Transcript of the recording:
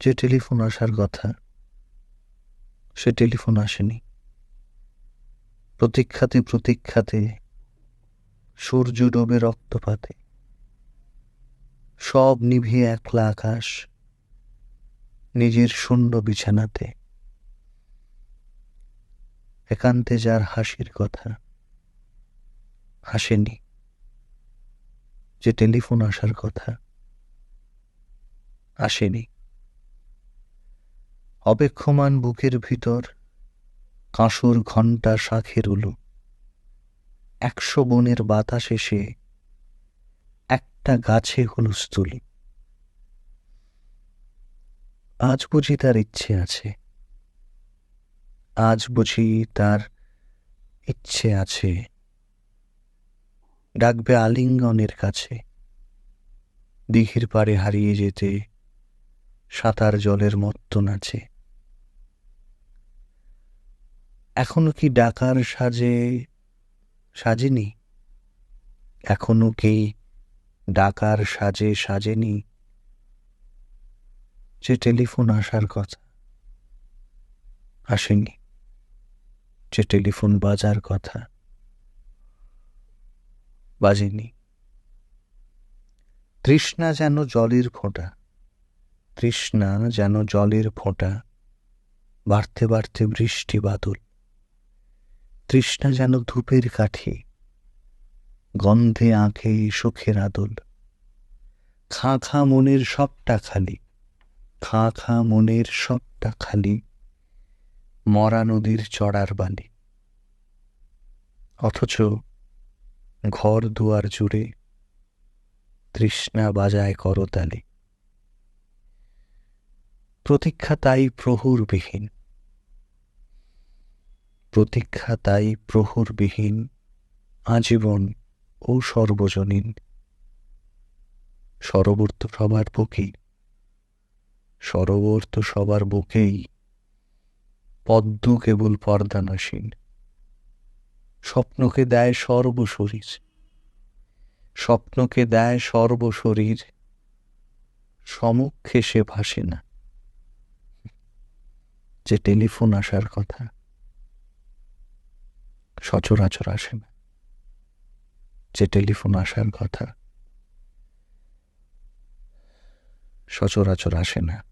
যে টেলিফোন আসার কথা, সে টেলিফোন আসেনি। প্রতীক্ষাতে প্রতীক্ষাতে সূর্য ডোবে রক্তপাতে। সব নিভিয়ে একলা আকাশ, নিজের শূন্য বিছানাতে। একান্তে যার হাসির কথা, হাসেনি যে টেলিফোন আসার কথা, আসেনি। অপেক্ষমান বুকের ভিতর কাঁসুর ঘণ্টা শাখের উলু। একশো বনের বাতাস এসে একটা গাছে হুলুস্থুল। আজ বুঝি তার ইচ্ছে আছে। আজ বুঝি তার ইচ্ছে আছে। ডাকবে আলিঙ্গনের কাছে। দিঘির পাড়ে হারিয়ে যেতে সাঁতার জলের মত্ত নাচে। এখনও কি ডাকার সাজে সাজেনি? এখনও কি ডাকার সাজে সাজেনি? যে টেলিফোন আসার কথা আসেনি। যে টেলিফোন বাজার কথা বাজেনি। তৃষ্ণা যেন জলের ফোঁটা। তৃষ্ণা যেন জলের ফোঁটা, বাড়তে বাড়তে বৃষ্টি বাদল। তৃষ্ণা যেন ধূপের কাঠি, গন্ধে আঁখে সুখের আদল। খাঁ খাঁ মনের সবটা খালি, খাঁ খাঁ মনের সবটা খালি, মরা নদীর চড়ার বালি। অথচ ঘর দুয়ার জুড়ে তৃষ্ণা বাজায় করতালি। প্রতীক্ষা তাই প্রহুরবিহীন। প্রতীক্ষা তাই প্রহরবিহীন, আজীবন ও সর্বজনীন। সরবর্ত সবার বুকেই, সরবর্ত সবার বুকেই পদ্ম কেবল পর্দানাসীন। স্বপ্নকে দেয় সর্বশরীর, স্বপ্নকে দেয় সর্বশরীর, সমক্ষে সে ভাসে না। যে টেলিফোন আসার কথা সচরাচর আসে না। যে টেলিফোন আসার কথা সচরাচর আসে না।